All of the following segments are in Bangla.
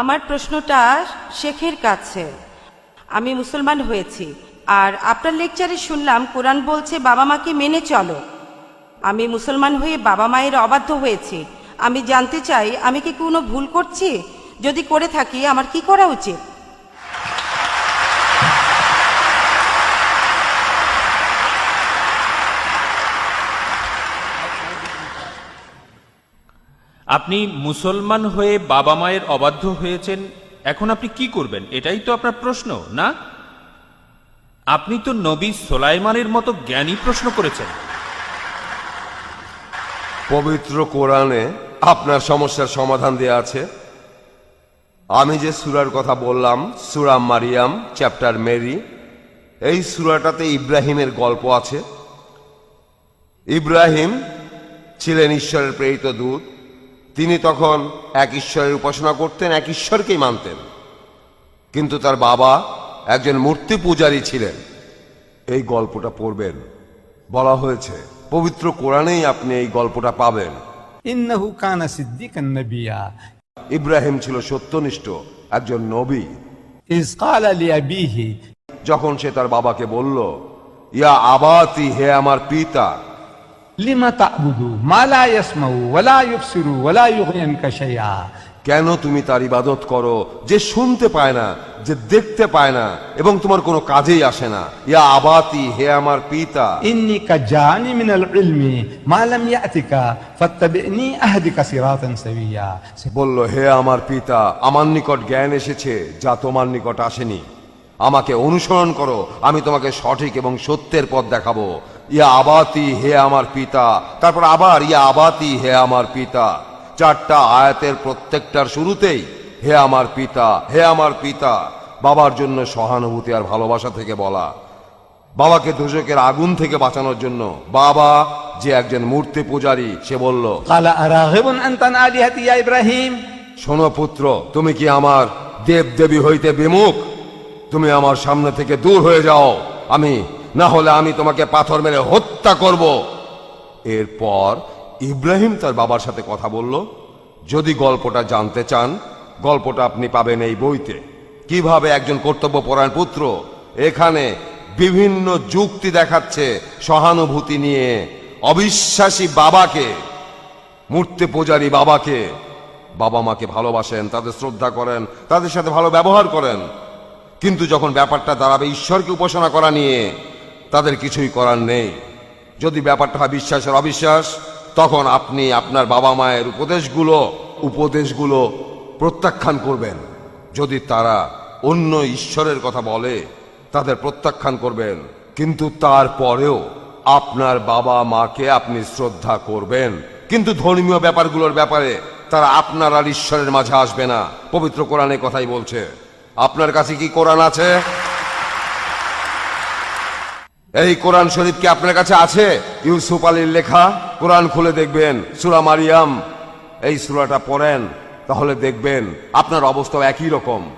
আমার প্রশ্নটা শেখের কাছে। আমি মুসলমান হয়েছি, আর আপনার লেকচারে শুনলাম কোরআন বলছে বাবা মাকে মেনে চলো। আমি মুসলমান হয়ে বাবা মায়ের অবাধ্য হয়েছি। আমি জানতে চাই, আমি কি কোনো ভুল করছি? যদি করে থাকি, আমার কি করা উচিত? আপনি মুসলমান হয়ে বাবা মায়ের অবাধ্য হয়েছেন, এখন আপনি কি করবেন? এটাই তো আপনার প্রশ্ন, না? আপনি তো নবী সোলাইমানের মতো জ্ঞানী প্রশ্ন করেছেন। পবিত্র কোরআনে আপনার সমস্যার সমাধান দেয়া আছে। আমি যে সুরার কথা বললাম, সুরা মারিয়াম, চ্যাপ্টার মেরি, এই সুরাটাতে ইব্রাহিমের গল্প আছে। ইব্রাহিম ছিলেন ঈশ্বরের প্রেরিত দূত। তিনি তখন এক ঈশ্বরের উপাসনা করতেন এক ঈশ্বরকেই মানতেন। কিন্তু তার বাবা একজন মূর্তি পূজারী ছিলেন। এই গল্পটা পড়বেন। বলা হয়েছে পবিত্র কোরআনেই আপনি এই গল্পটা পাবেন। ইন্নাহু কানা সিদ্দিকান নবিয়া। ইব্রাহিম ছিল সত্যনিষ্ঠ একজন নবী। ইজ ক্বালা লিআবিহি যখন সে তার বাবাকে বলল ইয়া আবাতি হে আমার পিতা লিমা তাবুদু মালা ইয়াসমাউ ওয়ালা ইউবসিরু ওয়ালা কেন তুমি তার ইবাদত করো যে শুনতে পায় না যে দেখতে পায় না এবং তোমার কোনো কাজেই আসে না? ইয়া আবাতি হে আমার পিতা। ইন্নি কাজানি মিনাল ইলমি মা লাম ইয়াতিকা ফাত্তাবিনি আহদিকা সিরাতান সাবিয়া। বলল হে আমার পিতা আমার নিকট জ্ঞান এসেছে যা তোমার নিকট আসেনি। আমাকে অনুসরণ করো আমি তোমাকে সঠিক এবং সত্যের পথ দেখাবো। ইয়া আবাতি হে আমার পিতা। তারপর আবার ইয়া আবাতি হে আমার পিতা। চারটা আয়াতের প্রত্যেকটার শুরুতেই হে আমার পিতা হে আমার পিতা। বাবার জন্য সহানুভূতি আর ভালোবাসা থেকে বলা। বাবাকে দুজকের আগুন থেকে বাঁচানোর জন্য। বাবা যে একজন মূর্তি পূজারী সে বলল শোনো পুত্র তুমি কি আমার দেব দেবী হইতে বিমুখ? তুমি আমার সামনে থেকে দূর হয়ে যাও। আমি, না হলে আমি তোমাকে পাথর মেরে হত্যা করব। এরপর ইব্রাহিম তার বাবার সাথে কথা বলল, যদি গল্পটা জানতে চান, গল্পটা আপনি পাবেন এই বইতে। কীভাবে একজন কর্তব্যপরায়ণ পুত্র এখানে বিভিন্ন যুক্তি দেখাচ্ছে সহানুভূতি নিয়ে অবিশ্বাসী বাবাকে, মূর্তি পূজারী বাবাকে। বাবা মাকে ভালোবাসেন, তাদের শ্রদ্ধা করেন, তাদের সাথে ভালো ব্যবহার করেন। কিন্তু যখন ব্যাপারটা দাঁড়াবে ঈশ্বরকে উপাসনা করা নিয়ে, তাদের কিছুই করার নেই। যদি ব্যাপারটা হয় বিশ্বাসের অবিশ্বাস, তখন আপনি আপনার বাবা মায়ের উপদেশগুলো উপদেশগুলো প্রত্যাখ্যান করবেন। যদি তারা অন্য ঈশ্বরের কথা বলে, তাদের প্রত্যাখ্যান করবেন। কিন্তু তারপরেও আপনার বাবা মাকে আপনি শ্রদ্ধা করবেন। কিন্তু ধর্মীয় ব্যাপারগুলোর ব্যাপারে তারা আপনার আর ঈশ্বরের মাঝে আসবে না। পবিত্র কোরআনে কথাই বলছে। আপনার কাছে কি কোরআন আছে? এই কোরআন শরীফ কি আপনার কাছে আছে? ইউসুফ আলীর লেখা, কোরআন খুলে দেখবেন, সুরা মারিয়াম। এই সুরাটা পড়েন, তাহলে দেখবেন আপনার অবস্থাও একই রকম।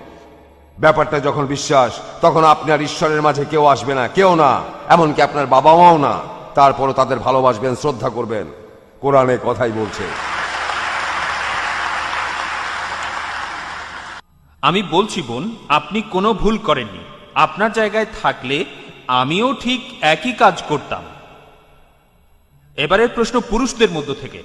ব্যাপারটা যখন বিশ্বাস, তখন আপনার ঈশ্বরের মাঝে কেউ আসবে না, কেউ না, এমনকি আপনার বাবা মাও না। তারপরও তাদের ভালোবাসবেন, শ্রদ্ধা করবেন। কোরআনে কথাই বলছে। আমি বলছি বোন, আপনি কোনো ভুল করেননি। আপনার জায়গায় থাকলে আমিও ঠিক একই কাজ করতাম। এবারের প্রশ্ন পুরুষদের মধ্য থেকে।